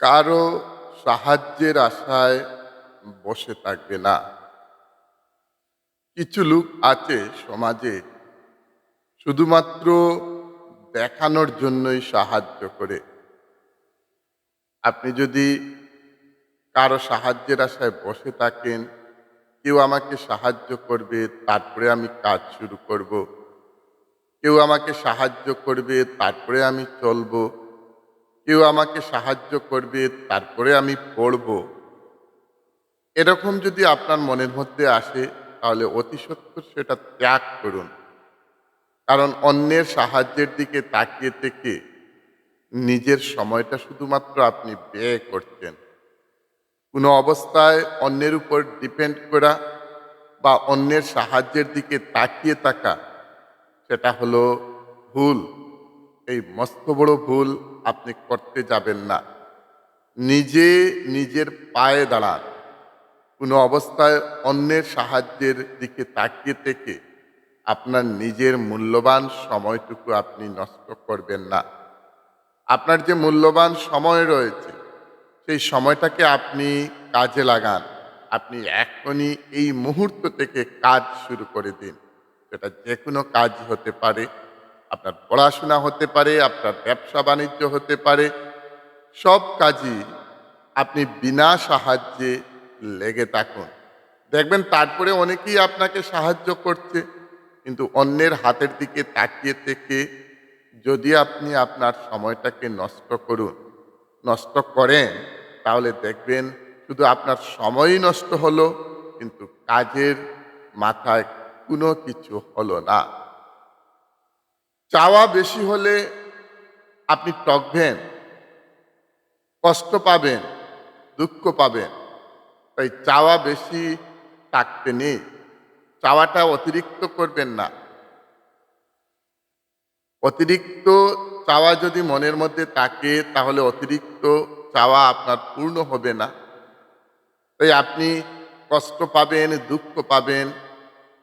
কারও সাহায্যের আশায় বসে থাকবে না। কিছু লোক আছে সমাজে শুধুমাত্র দেখানোর জন্যই সাহায্য করে। আপনি যদি কারও সাহায্যের আশায় বসে থাকেন, কেউ আমাকে সাহায্য করবে, তারপরে আমি কাজ শুরু করব। কেউ আমাকে সাহায্য করবে, তারপরে আমি চলবো। কেউ আমাকে সাহায্য করবে, তারপরে আমি পড়ব। এরকম যদি আপনার মনের মধ্যে আসে, তাহলে অতি সত্তর সেটা ত্যাগ করুন। কারণ অন্যের সাহায্যের দিকে তাকিয়ে থেকে নিজের সময়টা শুধুমাত্র আপনি ব্যয় করছেন। কোনো অবস্থায় অন্যের উপর ডিপেন্ড করা বা অন্যের সাহায্যের দিকে তাকিয়ে থাকা, সেটা হলো ভুল, এই মস্ত বড় ভুল আপনি করতে যাবেন না। নিজে নিজের পায়ে দাঁড়ান। কোনো অবস্থায় অন্যের সাহায্যের দিকে তাকিয়ে থেকে আপনার নিজের মূল্যবান সময়টুকু আপনি নষ্ট করবেন না। আপনার যে মূল্যবান সময় রয়েছে, সেই সময়টাকে আপনি কাজে লাগান। আপনি এখনই এই মুহূর্ত থেকে কাজ শুরু করে দিন। সেটা যে কোনো কাজ হতে পারে। আপনার পড়াশোনা হতে পারে, আপনার ব্যবসা বাণিজ্য হতে পারে, সব কাজই আপনি বিনা সাহায্যে লেগে থাকুন। দেখবেন তারপরে অনেকেই আপনাকে সাহায্য করছে, কিন্তু অন্যের হাতের দিকে তাকিয়ে থেকে যদি আপনি আপনার সময়টাকে নষ্ট করুন, নষ্ট করেন, তাহলে দেখবেন শুধু আপনার সময়ই নষ্ট হলো, কিন্তু কাজের মাথায় কোনো কিছু হলো না। চাওয়া বেশি হলে আপনি টকবেন কষ্ট পাবেন, দুঃখ পাবেন। তাই চাওয়া বেশি থাকতে নেই। চাওয়াটা অতিরিক্ত করবেন না। অতিরিক্ত চাওয়া যদি মনের মধ্যে থাকে, তাহলে অতিরিক্ত চাওয়া আপনার পূর্ণ হবে না। তাই আপনি কষ্ট পাবেন, দুঃখ পাবেন।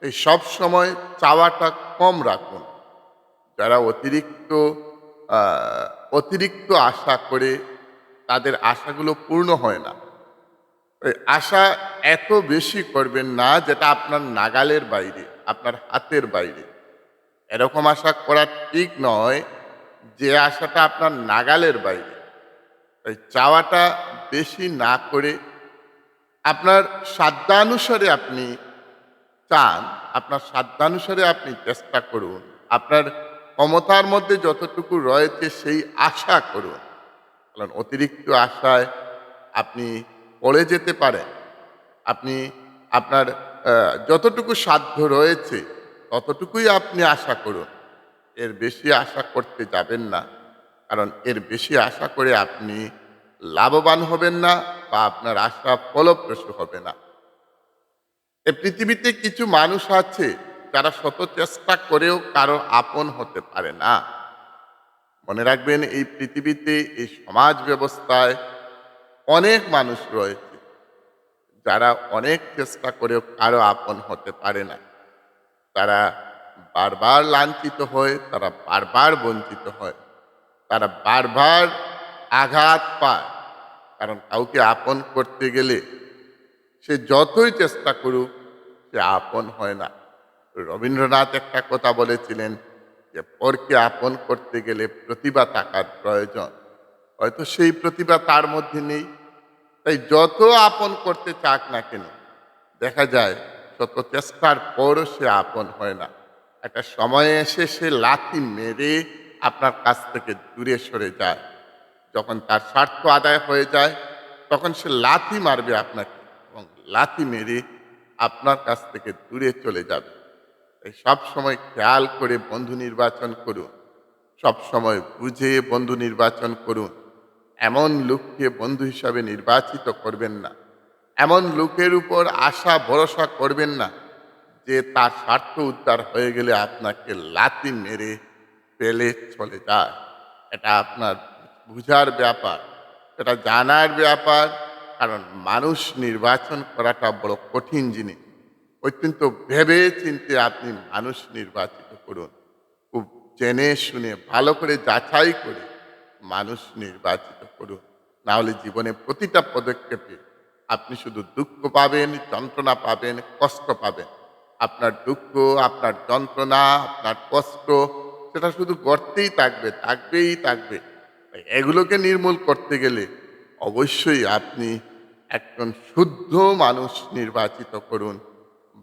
এই সব সময় চাওয়াটা কম রাখুন। যারা অতিরিক্ত অতিরিক্ত আশা করে তাদের আশাগুলো পূর্ণ হয় না। আশা এত বেশি করবেন না যেটা আপনার নাগালের বাইরে, আপনার হাতের বাইরে। এরকম আশা করা ঠিক নয় যে আশাটা আপনার নাগালের বাইরে। তাই চাওয়াটা বেশি না করে আপনার সাধ্যানুসারে আপনি চান, আপনার সাধ্যানুসারে আপনি চেষ্টা করুন, আপনার ক্ষমতার মধ্যে যতটুকু রয়েছে সেই আশা করুন। কারণ অতিরিক্ত আশায় আপনি পড়ে যেতে পারেন। আপনি আপনার যতটুকু সাধ্য রয়েছে, ততটুকুই আপনি আশা করুন। এর বেশি আশা করতে যাবেন না। কারণ এর বেশি আশা করে আপনি লাভবান হবেন না বা আপনার আশা ফলপ্রসূ হবে না। এ পৃথিবীতে কিছু মানুষ আছে যারা শত চেষ্টা করেও কারও আপন হতে পারে না। মনে রাখবেন, এই পৃথিবীতে, এই সমাজ ব্যবস্থায় অনেক মানুষ রয়েছে, যারা অনেক চেষ্টা করেও কারও আপন হতে পারে না। তারা বারবার লাঞ্ছিত হয়, তারা বারবার বঞ্চিত হয়, তারা বারবার আঘাত পায়। কারণ কাউকে আপন করতে গেলে সে যতই চেষ্টা করুক, সে আপন হয় না। রবীন্দ্রনাথ একটা কথা বলেছিলেন যে, পরকে আপন করতে গেলে প্রতিভা থাকার প্রয়োজন। হয়তো সেই প্রতিভা তার মধ্যে নেই। তাই যত আপন করতে চাক না কেন, দেখা যায় শত চেষ্টার পরও সে আপন হয় না। একটা সময়ে এসে সে লাথি মেরে আপনার কাছ থেকে দূরে সরে যায়। যখন তার স্বার্থ আদায় হয়ে যায়, তখন সে লাথি মারবে আপনাকে এবং লাথি মেরে আপনার কাছ থেকে দূরে চলে যাবে। তাই সব সময় খেয়াল করে বন্ধু নির্বাচন করুন। সব সময় বুঝে বন্ধু নির্বাচন করুন। এমন লোককে বন্ধু হিসাবে নির্বাচিত করবেন না। এমন লোকের উপর আশা, ভরসা করবেন না যে তার স্বার্থ উদ্ধার হয়ে গেলে আপনাকে লাথি মেরে পেলে চলে যায়। এটা আপনার বুঝার ব্যাপার। এটা জানার ব্যাপার। কারণ মানুষ নির্বাচন করাটা বড় কঠিন জিনিস। অত্যন্ত ভেবে চিনতে আপনি মানুষ নির্বাচিত করুন। খুব জেনে শুনে, ভালো করে যাচাই করে মানুষ নির্বাচিত করুন। নাহলে জীবনে প্রতিটা পদক্ষেপে আপনি শুধু দুঃখ পাবেন, যন্ত্রণা পাবেন, কষ্ট পাবেন। আপনার দুঃখ, আপনার যন্ত্রণা, আপনার কষ্ট, সেটা শুধু গড়তেই থাকবে, থাকবেই থাকবে। এগুলোকে নির্মূল করতে গেলে অবশ্যই আপনি একজন শুদ্ধ মানুষ নির্বাচিত করুন।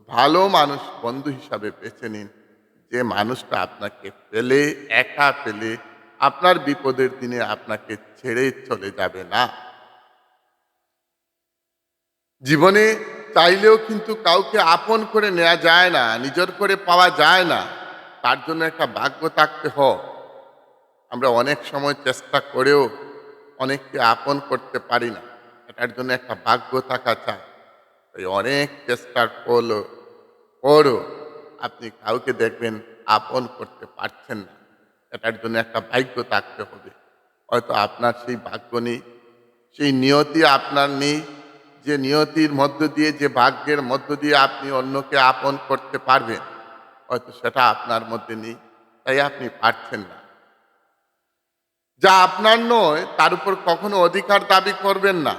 ভালো মানুষ বন্ধু হিসাবে বেছে নিন। যে মানুষটা আপনাকে পেলে, একা পেলে, আপনার বিপদের দিনে আপনাকে ছেড়ে চলে যাবে না। জীবনে চাইলেও কিন্তু কাউকে আপন করে নেওয়া যায় না, নিজের করে পাওয়া যায় না। তার জন্য একটা ভাগ্য থাকতে হয় আমরা অনেক সময় চেষ্টা করেও অনেককে আপন করতে পারি না। এটার জন্য একটা ভাগ্য থাকা চাই। এই অনেক চেষ্টার ফল পরও আপনি কাউকে দেখবেন আপন করতে পারছেন না। এটার জন্য একটা ভাগ্য থাকতে হবে। হয়তো আপনার সেই ভাগ্য নেই, সেই নিয়তি আপনার নেই, যে নিয়তির মধ্য দিয়ে, যে ভাগ্যের মধ্য দিয়ে আপনি অন্যকে আপন করতে পারবেন, হয়তো সেটা আপনার মধ্যে নেই, তাই আপনি পারছেন না। যা আপনার নয়, তার উপর কখনো অধিকার দাবি করবেন না।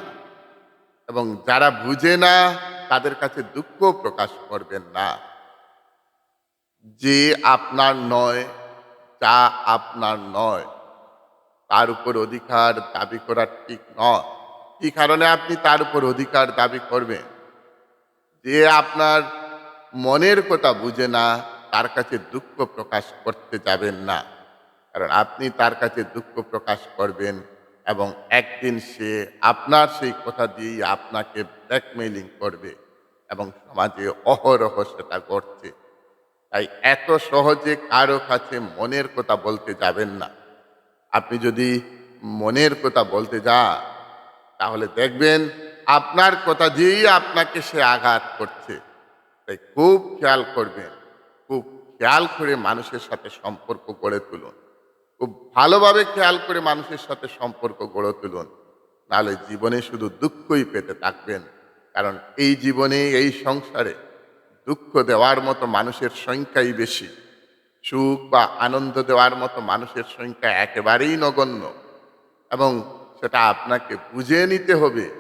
এবং যারা বুঝে না, তাদের কাছে দুঃখ প্রকাশ করবেন না। যে আপনার নয়, যা আপনার নয়, তার উপর অধিকার দাবি করা ঠিক নয়। কি কারণে আপনি তার উপর অধিকার দাবি করবেন? যে আপনার মনের কথা বুঝে না, তার কাছে দুঃখ প্রকাশ করতে যাবেন না। কারণ আপনি তার কাছে দুঃখ প্রকাশ করবেন এবং একদিন সে আপনার সেই কথা দিয়েই আপনাকে ব্ল্যাকমেইলিং করবে এবং সমাজে অহরহ সেটা ঘটছে। তাই এত সহজে কারও কাছে মনের কথা বলতে যাবেন না। আপনি যদি মনের কথা বলতে যান, তাহলে দেখবেন আপনার কথা দিয়েই আপনাকে সে আঘাত করছে। তাই খুব খেয়াল করবেন, খুব খেয়াল করে মানুষের সাথে সম্পর্ক গড়ে তুলুন। খুব ভালোভাবে খেয়াল করে মানুষের সাথে সম্পর্ক গড়ে তুলুন। নাহলে জীবনে শুধু দুঃখই পেতে থাকবেন। কারণ এই জীবনে, এই সংসারে দুঃখ দেওয়ার মতো মানুষের সংখ্যাই বেশি। সুখ বা আনন্দ দেওয়ার মতো মানুষের সংখ্যা একেবারেই নগণ্য। এবং সেটা আপনাকে বুঝে নিতে হবে,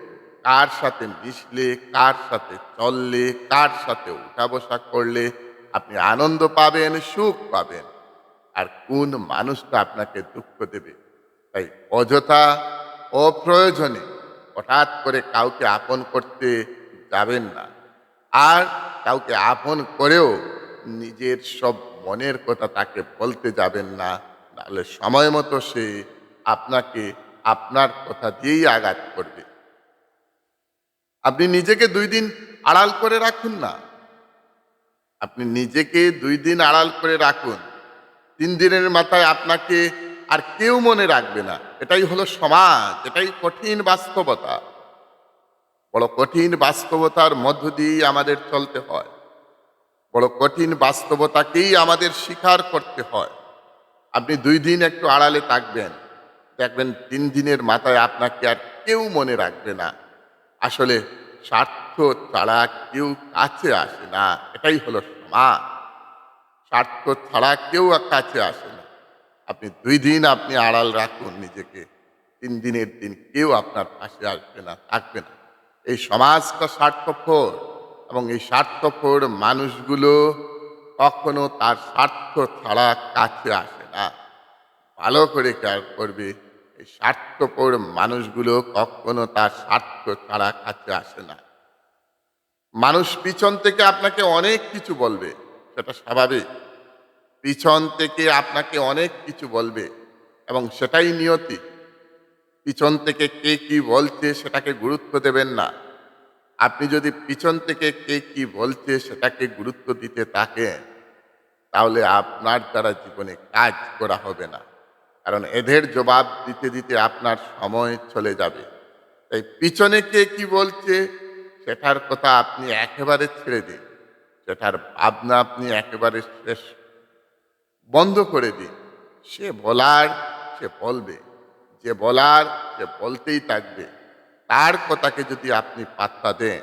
কার সাথে মিশলে, কার সাথে চললে, কার সাথে উঠা বসা করলে আপনি আনন্দ পাবেন, সুখ পাবেন। আর কোন মানুষটা আপনাকে দুঃখ দেবে? তাই অযথা, অপ্রয়োজনে হঠাৎ করে কাউকে আপন করতে যাবেন না। আর কাউকে আপন করেও নিজের সব মনের কথা তাকে বলতে যাবেন না। নাহলে সময় মতো সে আপনাকে আপনার কথা দিয়েই আঘাত করবে। আপনি নিজেকে দুই দিন আড়াল করে রাখুন না। আপনি নিজেকে দুই দিন আড়াল করে রাখুন। তিন দিনের মাথায় আপনাকে আর কেউ মনে রাখবে না। এটাই হলো সমাজ, এটাই কঠিন বাস্তবতা। বড় কঠিন বাস্তবতার মধ্য দিয়েই আমাদের চলতে হয়। বড় কঠিন বাস্তবতাকেই আমাদের স্বীকার করতে হয়। আপনি দুই দিন একটু আড়ালে থাকবেন, দেখবেন তিন দিনের মাথায় আপনাকে আর কেউ মনে রাখবে না। আসলে স্বার্থ ছাড়া কেউ কাছে আসে না। এটাই হলো সমাজ। স্বার্থ ছাড়া কেউ কাছে আসে না। আপনি দুই দিন আপনি আড়াল রাখুন নিজেকে। তিন দিনের দিন কেউ আপনার পাশে আসবে না, থাকবে না। এই সমাজটা স্বার্থপর এবং এই স্বার্থপর মানুষগুলো কখনো তার স্বার্থ ছাড়া কাছে আসে না। ভালো করে খেয়াল করবে, এই স্বার্থপর মানুষগুলো কখনো তার স্বার্থ ছাড়া কাছে আসে না। মানুষ পিছন থেকে আপনাকে অনেক কিছু বলবে। সেটা স্বাভাবিক। পিছন থেকে আপনাকে অনেক কিছু বলবে এবং সেটাই নিয়তি। পিছন থেকে কে কি বলছে সেটাকে গুরুত্ব দেবেন না। আপনি যদি পিছন থেকে কে কি বলছে সেটাকে গুরুত্ব দিতে থাকেন, তাহলে আপনার দ্বারা জীবনে কাজ করা হবে না। কারণ এদের জবাব দিতে দিতে আপনার সময় চলে যাবে। তাই পিছনে কে কি বলছে, সেটার কথা আপনি একেবারে ছেড়ে দিন। সেটার ভাবনা আপনি একেবারে শেষ। বন্ধ করে দিন। সে বলার, সে বলবে। যে বলার, সে বলতেই থাকবে। তার কথাকে যদি আপনি পাত্তা দেন,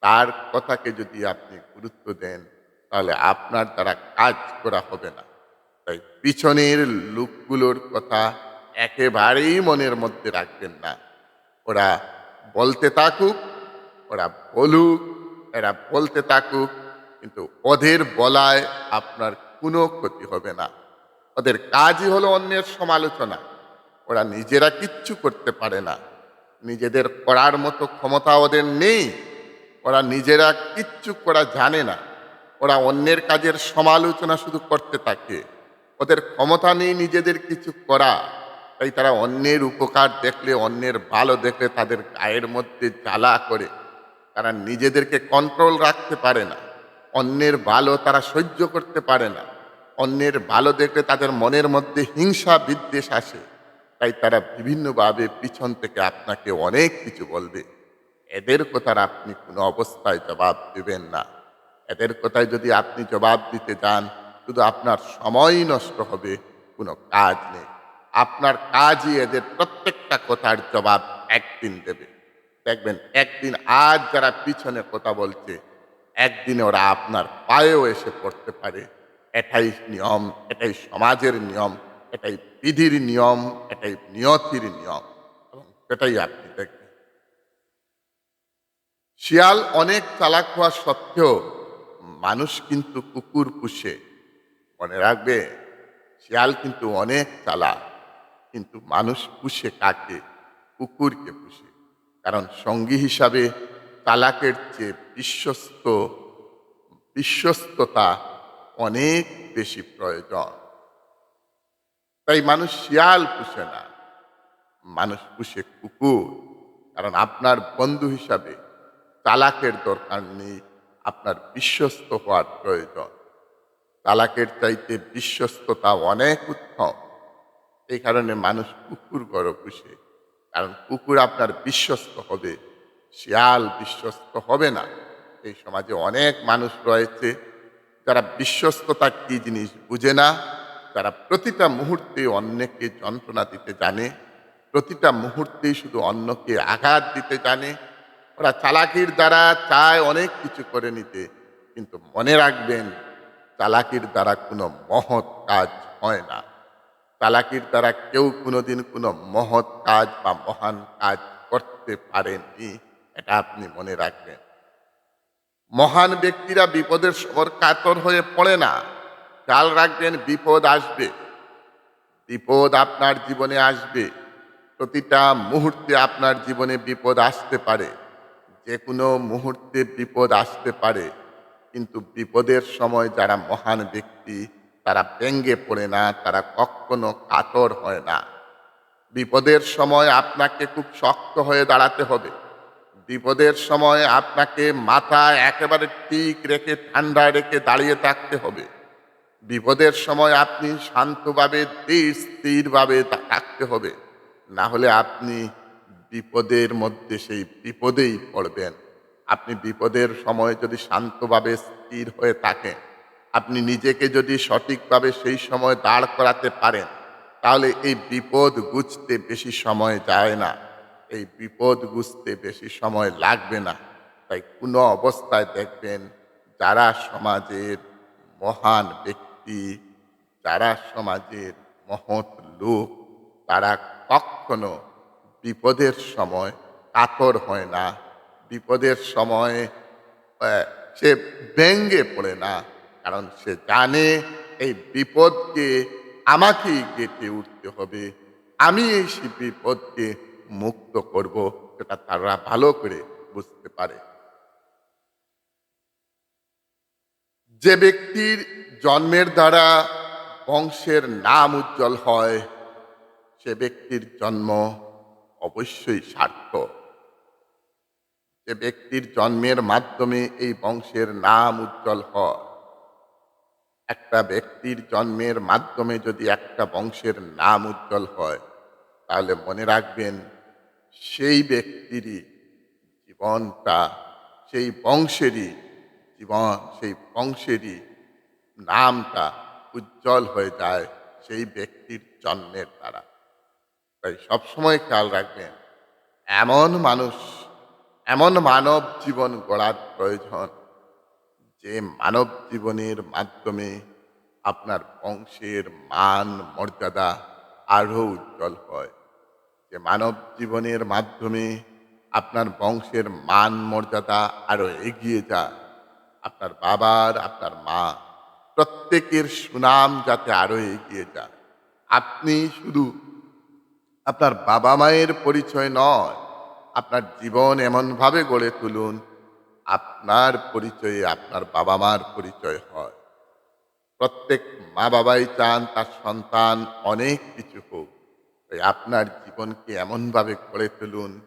তার কথাকে যদি আপনি গুরুত্ব দেন, তাহলে আপনার দ্বারা কাজ করা হবে না। তাই পিছনের লোকগুলোর কথা একেবারেই মনের মধ্যে রাখবেন না। ওরা বলতে থাকুক, ওরা বলুক এরা বলতে থাকুক, কিন্তু ওদের বলায় আপনার কোনো ক্ষতি হবে না। ওদের কাজই হলো অন্যের সমালোচনা। ওরা নিজেরা কিচ্ছু করতে পারে না। নিজেদের করার মতো ক্ষমতা ওদের নেই। ওরা নিজেরা কিচ্ছু করা জানে না। ওরা অন্যের কাজের সমালোচনা শুধু করতে থাকে। ওদের ক্ষমতা নেই নিজেদের কিছু করা। তাই তারা অন্যের উপকার দেখলে, অন্যের ভালো দেখলে তাদের গায়ের মধ্যে জ্বালা করে। তারা নিজেদেরকে কন্ট্রোল রাখতে পারে না। অন্যের ভালো তারা সহ্য করতে পারে না। অন্যের ভালো দেখলে তাদের মনের মধ্যে হিংসা, বিদ্বেষ আসে। তাই তারা বিভিন্নভাবে পিছন থেকে আপনাকে অনেক কিছু বলবে। এদের কথার আপনি কোনো অবস্থায় জবাব দেবেন না। এদের কথায় যদি আপনি জবাব দিতে যান, শুধু আপনার সময় নষ্ট হবে, কোনো কাজ নেই। আপনার কাজই এদের প্রত্যেকটা কথার জবাব একদিন দেবে। দেখবেন, একদিন আজ যারা পিছনে কথা বলছে, একদিনে ওরা আপনার পায়েও এসে পড়তে পারে। এটাই নিয়ম, এটাই সমাজের নিয়ম, এটাই বিধির নিয়ম, এটাই নিয়তির নিয়ম। এবং সেটাই আপনি দেখবেন। শিয়াল অনেক চালাক হওয়া সত্ত্বেও মানুষ কিন্তু কুকুর পুষে। মনে রাখবে, শিয়াল কিন্তু অনেক চালাক, কিন্তু মানুষ পুষে কাকে? কুকুরকে পুষে। কারণ সঙ্গী হিসাবে তালাকের চেয়ে বিশ্বস্ত, বিশ্বস্ততা অনেক বেশি প্রয়োজন। তাই মানুষ শিয়াল পুষে না, মানুষ পুষে কুকুর। কারণ আপনার বন্ধু হিসাবে তালাকের দরকার নেই, আপনার বিশ্বস্ত হওয়ার প্রয়োজন। তালাকের চাইতে বিশ্বস্ততা অনেক উত্তম। এই কারণে মানুষ কুকুর গড় পুষে। কারণ কুকুর আপনার বিশ্বস্ত হবে, শিয়াল বিশ্বস্ত হবে না। এই সমাজে অনেক মানুষ রয়েছে, যারা বিশ্বস্ততা কি জিনিস বুঝে না, তারা প্রতিটা মুহূর্তে অন্যকে যন্ত্রণা দিতে জানে, প্রতিটা মুহূর্তেই শুধু অন্যকে আঘাত দিতে জানে। ওরা চালাকির দ্বারা চায় অনেক কিছু করে নিতে, কিন্তু মনে রাখবেন, চালাকির দ্বারা কোনো মহৎ কাজ হয় না। চালাকির দ্বারা কেউ কোনোদিন কোনো মহৎ কাজ বা মহান কাজ করতে পারেনি। এটা আপনি মনে রাখবেন। মহান ব্যক্তিরা বিপদের সময় কাতর হয়ে পড়ে না। খেয়াল রাখবেন, বিপদ আসবে। বিপদ আপনার জীবনে আসবে। প্রতিটা মুহূর্তে আপনার জীবনে বিপদ আসতে পারে। যে কোনো মুহূর্তে বিপদ আসতে পারে। কিন্তু বিপদের সময় যারা মহান ব্যক্তি তারা ব্যঙ্গে পড়ে না, তারা কখনো কাতর হয় না। বিপদের সময় আপনাকে খুব শক্ত হয়ে দাঁড়াতে হবে। বিপদের সময় আপনাকে মাথা একেবারে ঠিক রেখে, ঠান্ডায় রেখে দাঁড়িয়ে থাকতে হবে। বিপদের সময় আপনি শান্তভাবে ধীর স্থিরভাবে থাকতে হবে। না হলে আপনি বিপদের মধ্যে সেই বিপদেই পড়বেন। আপনি বিপদের সময় যদি শান্তভাবে স্থির হয়ে থাকেন আপনি নিজেকে যদি সঠিকভাবে সেই সময় দাঁড় করাতে পারেন, তাহলে এই বিপদ গুছতে বেশি সময় যায় না। এই বিপদ গুছতে বেশি সময় লাগবে না। তাই কোনো অবস্থায় দেখবেন যারা সমাজের মহান ব্যক্তি, যারা সমাজের মহৎ লোক, তারা কখনো বিপদের সময় কাতর হয় না। বিপদের সময় সে ব্যঙ্গে পড়ে না। কারণ সে জানে এই বিপদকে আমাকেই গেটে উঠতে হবে। আমি এই বিপদকে মুক্ত করব সেটা তারা ভালো করে বুঝতে পারে। যে ব্যক্তির জন্মের দ্বারা বংশের নাম উজ্জ্বল হয়, সে ব্যক্তির জন্ম অবশ্যই সার্থক। যে ব্যক্তির জন্মের মাধ্যমে এই বংশের নাম উজ্জ্বল হয় একটা ব্যক্তির জন্মের মাধ্যমে যদি একটা বংশের নাম উজ্জ্বল হয়, তাহলে মনে রাখবেন সেই ব্যক্তিরই জীবনটা, সেই বংশেরই জীবন, সেই বংশেরই নামটা উজ্জ্বল হয়ে যায় সেই ব্যক্তির জন্মের দ্বারা। তাই সবসময় খেয়াল রাখবেন, এমন মানুষ, এমন মানব জীবন গড়ার প্রয়োজন যে মানব জীবনের মাধ্যমে আপনার বংশের মান, মর্যাদা আরও উজ্জ্বল হয়। যে মানব জীবনের মাধ্যমে আপনার বংশের মান, মর্যাদা আরও এগিয়ে যায়। আপনার বাবার, আপনার মা, প্রত্যেকের সুনাম যাতে আরও এগিয়ে যায়। আপনি শুধু আপনার বাবা মায়ের পরিচয় নয়, আপনার জীবন এমনভাবে গড়ে তুলুন আপনার পরিচয়ে আপনার বাবা মার পরিচয় হয়। প্রত্যেক মা বাবাই চান তার সন্তান অনেক কিছু হোক। তাই আপনার জীবনকে এমনভাবে গড়ে তুলুন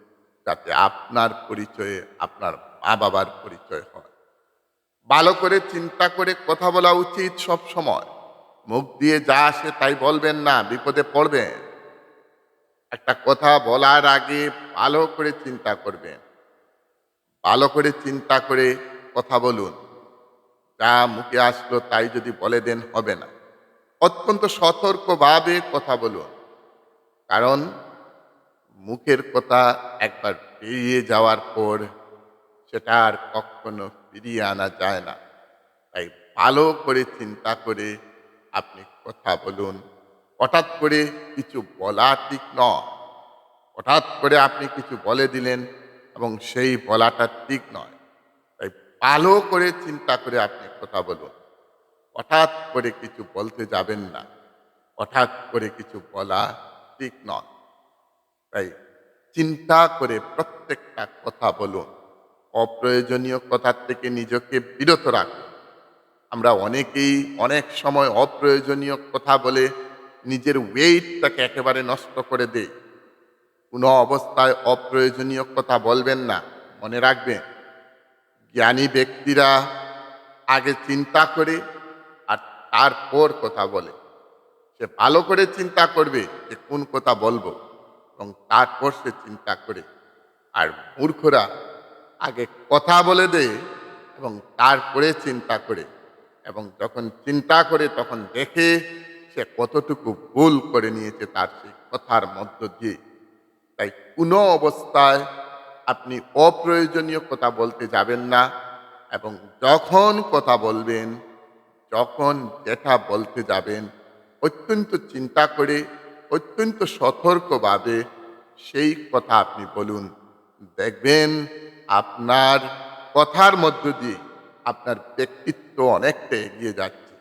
যাতে আপনার পরিচয়ে আপনার মা বাবার পরিচয় হয়। ভালো করে চিন্তা করে কথা বলা উচিত সব সময়। মুখ দিয়ে যা আসে তাই বলবেন না, বিপদে পড়বেন। একটা কথা বলার আগে ভালো করে চিন্তা করবেন। ভালো করে চিন্তা করে কথা বলুন। যা মুখে আসলো তাই যদি বলে দেন হবে না। অত্যন্ত সতর্কভাবে কথা বলুন। কারণ মুখের কথা একবার বেরিয়ে যাওয়ার পর সেটা আর কখনো ফিরিয়ে আনা যায় না। তাই ভালো করে চিন্তা করে আপনি কথা বলুন। হঠাৎ করে কিছু বলা ঠিক নয়। হঠাৎ করে আপনি কিছু বলে দিলেন এবং সেই বলাটা ঠিক নয়। তাই ভালো করে চিন্তা করে আপনি কথা বলুন। হঠাৎ করে কিছু বলতে যাবেন না। হঠাৎ করে কিছু বলা ঠিক নয়। তাই চিন্তা করে প্রত্যেকটা কথা বলুন। অপ্রয়োজনীয় কথার থেকে নিজেকে বিরত রাখুন। আমরা অনেকেই অনেক সময় অপ্রয়োজনীয় কথা বলে নিজের ওয়েটটাকে একেবারে নষ্ট করে দেই। কোনো অবস্থায় অপ্রয়োজনীয় কথা বলবেন না, মনে রাখবেন। জ্ঞানী ব্যক্তিরা আগে চিন্তা করে আর তারপর কথা বলে। সে ভালো করে চিন্তা করবে যে কোন কথা বলব এবং তারপর সে চিন্তা করে। আর মূর্খরা আগে কথা বলে দেয় এবং তারপরে চিন্তা করে এবং যখন চিন্তা করে তখন দেখে সে কতটুকু ভুল করে নিয়েছে তার সেই কথার মধ্য দিয়ে। তাই কোনো অবস্থায় আপনি অপ্রয়োজনীয় কথা বলতে যাবেন না এবং যখন কথা বলবেন, যখন যেটা বলতে যাবেন, অত্যন্ত চিন্তা করে, অত্যন্ত সতর্কভাবে সেই কথা আপনি বলুন। দেখবেন আপনার কথার মধ্য দিয়ে আপনার ব্যক্তিত্ব অনেকটা এগিয়ে যাচ্ছে।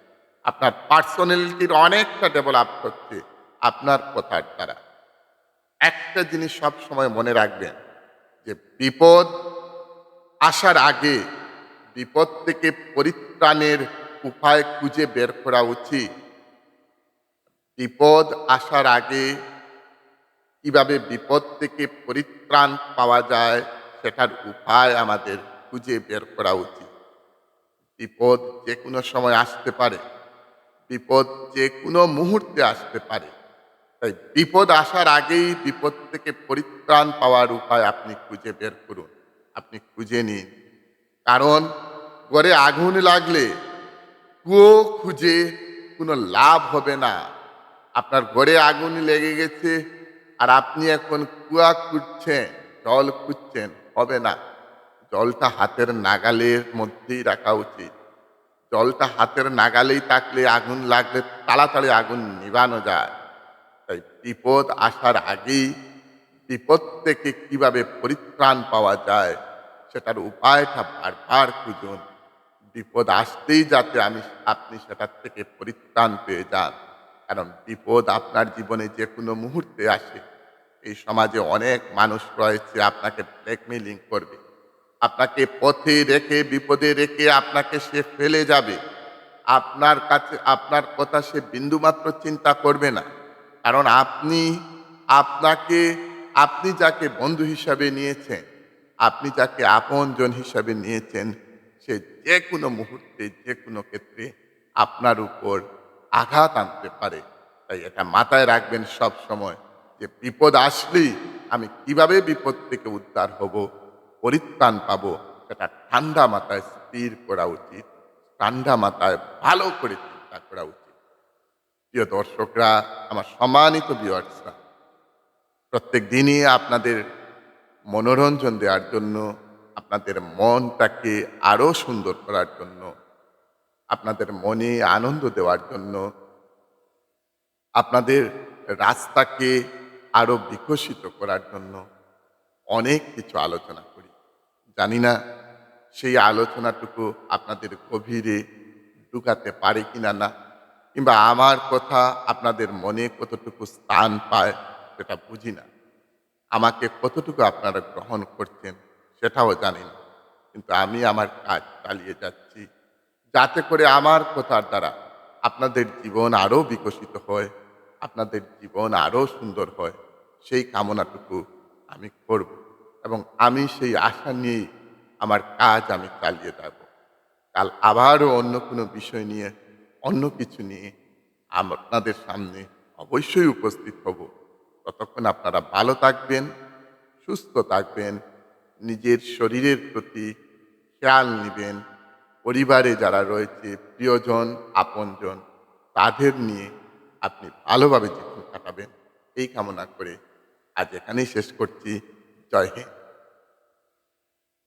আপনার পার্সোনালিটির অনেকটা ডেভেলপ করছে আপনার কথার দ্বারা। একটা জিনিস সব সময় মনে রাখবেন, যে বিপদ আসার আগে বিপদ থেকে পরিত্রাণের উপায় খুঁজে বের করা উচিত। বিপদ আসার আগে কীভাবে বিপদ থেকে পরিত্রাণ পাওয়া যায় সেটার উপায় আমাদের খুঁজে বের করা উচিত। বিপদ যে কোনো সময় আসতে পারে, বিপদ যে কোনো মুহূর্তে আসতে পারে। তাই বিপদ আসার আগেই বিপদ থেকে পরিত্রাণ পাওয়ার উপায় আপনি খুঁজে বের করুন। আপনি খুঁজে নিন। কারণ ঘরে আগুন লাগলে কুয়ো খুঁজে কোনো লাভ হবে না। আপনার ঘরে আগুন লেগে গেছে আর আপনি এখন কুয়া খুঁজছেন, জল খুঁজছেন, হবে না। জলটা হাতের নাগালের মধ্যেই রাখা উচিত। জলটা হাতের নাগালেই থাকলে আগুন লাগলে তাড়াতাড়ি আগুন নিভানো যায়। বিপদ আসার আগেই বিপদ থেকে কীভাবে পরিত্রাণ পাওয়া যায়, সেটার উপায়টা বারবার খুঁজুন। বিপদ আসতেই যাতে আমি, আপনি সেটার থেকে পরিত্রাণ পেয়ে যান। কারণ বিপদ আপনার জীবনে যে কোনো মুহূর্তে আসে। এই সমাজে অনেক মানুষ রয়েছে, আপনাকে ব্ল্যাকমেলিং করবে। আপনাকে পথে রেখে, বিপদে রেখে আপনাকে সে ফেলে যাবে। আপনার কাছে, আপনার কথা সে বিন্দুমাত্র চিন্তা করবে না। কারণ আপনি আপনাকে, আপনি যাকে বন্ধু হিসাবে নিয়েছেন, আপনি যাকে আপনজন হিসাবে নিয়েছেন, সে যে কোনো মুহূর্তে যে কোনো ক্ষেত্রে আপনার উপর আঘাত আনতে পারে। তাই এটা মাথায় রাখবেন সব সময় যে বিপদ আসলেই আমি কীভাবে বিপদ থেকে উদ্ধার হব, পরিত্রাণ পাবো, সেটা ঠান্ডা মাথায় স্থির করা উচিত, ঠান্ডা মাথায় ভালো করে চিন্তা করা উচিত। প্রিয় দর্শকরা, আমার সম্মানিত বিয়ার্সরা প্রত্যেক দিনই আপনাদের মনোরঞ্জন দেওয়ার জন্য, আপনাদের মনটাকে আরও সুন্দর করার জন্য, আপনাদের মনে আনন্দ দেওয়ার জন্য, আপনাদের রাস্তাকে আরও বিকশিত করার জন্য অনেক কিছু আলোচনা করি। জানি না সেই আলোচনাটুকু আপনাদের গভীরে ঢুকাতে পারে কিনা না। কিংবা আমার কথা আপনাদের মনে কতটুকু স্থান পায় সেটা বুঝি না। আমাকে কতটুকু আপনারা গ্রহণ করছেন সেটাও জানি না। কিন্তু আমি আমার কাজ চালিয়ে যাচ্ছি যাতে করে আমার কথার দ্বারা আপনাদের জীবন আরও বিকশিত হয়, আপনাদের জীবন আরও সুন্দর হয়, সেই কামনাটুকু আমি করব এবং আমি সেই আশা নিয়েই আমার কাজ আমি চালিয়ে যাব। কাল আবারও অন্য কোনো বিষয় নিয়ে অন্য কিছু নিয়ে আপনাদের সামনে অবশ্যই উপস্থিত হব। ততক্ষণ আপনারা ভালো থাকবেন, সুস্থ থাকবেন, নিজের শরীরের প্রতি খেয়াল নেবেন। পরিবারে যারা রয়েছে, প্রিয়জন, আপনজন, তাদের নিয়ে আপনি ভালোভাবে জীবন কাটাবেন। এই কামনা করে আজ এখানেই শেষ করছি। জয় হিন্দ।